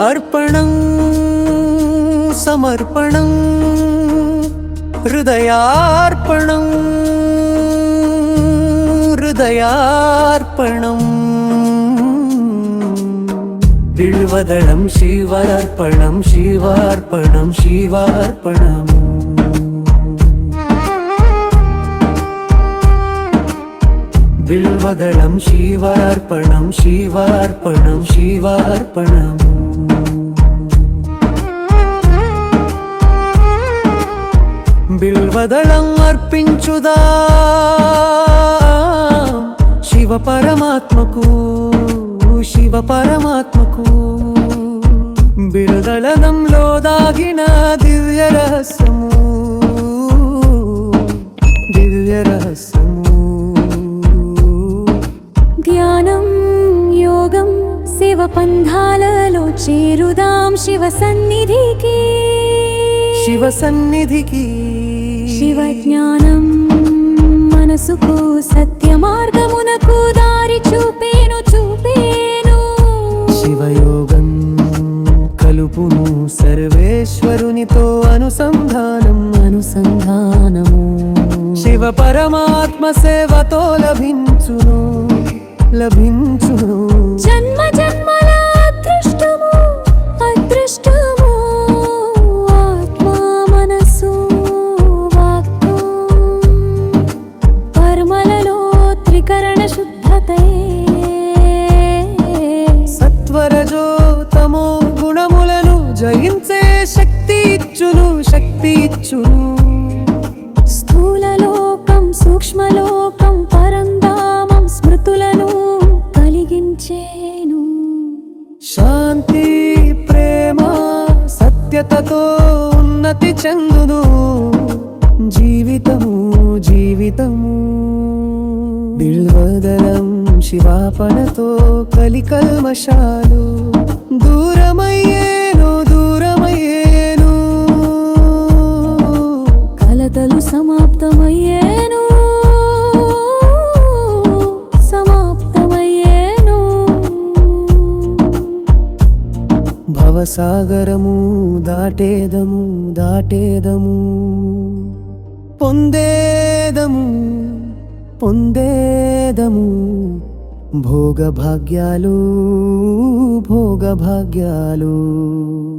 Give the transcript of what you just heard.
அர்ப்பணம் சமர்ப்பணம் ஹிருதயார்ப்பணம் ஹிருதயார்ப்பணம். திழுவதளம் சிவார்ப்பணம் சிவார்ப்பணம் சிவார்ப்பணம். வில்வதளம் சிவார்ப்பணம் சிவார்ப்பணம் சிவார்ப்பணம். బిల్వదళం అర్పించుదా? శివ పరమాత్మకు శివ పరమాత్మకు బిల్దళనంలో దాగిన దివ్య రహస్యము దివ్య రహస్యము. ధ్యానం యోగం శివ పంధాలలో చేరుదాం శివ సన్నిధికి. శివ సన్నిధికి. జ్ఞానం మనసుకు సత్య మార్గమునకు దారి చూపేను చూపేను. శివయోగం కలుపును సర్వేశ్వరునితో అనుసంధానం. అనుసంధానము. శివ పరమాత్మ సేవతో లభించును లభించును. జన్మ శుద్ధతయే సత్వరజో తమో గుణములను జయించే శక్తి ఇచ్చును శక్తి ఇచ్చును. స్థూలలోకం సూక్ష్మలోకం పరంధామం స్మృతులను కలిగించేను. శాంతి ప్రేమ సత్యతతో ఉన్నతి చెందును. జీవితము జీవితము. తపనతో కలికల్మషాలు దూరమయ్యేను దూరమయ్యేను. కలతలు సమాప్తమయ్యేను సమాప్తమయ్యేను. భవసాగరము దాటేదము దాటేదము పొందేదము పొందే భోగభాగ్యాలు భోగభాగ్యాలు ఆ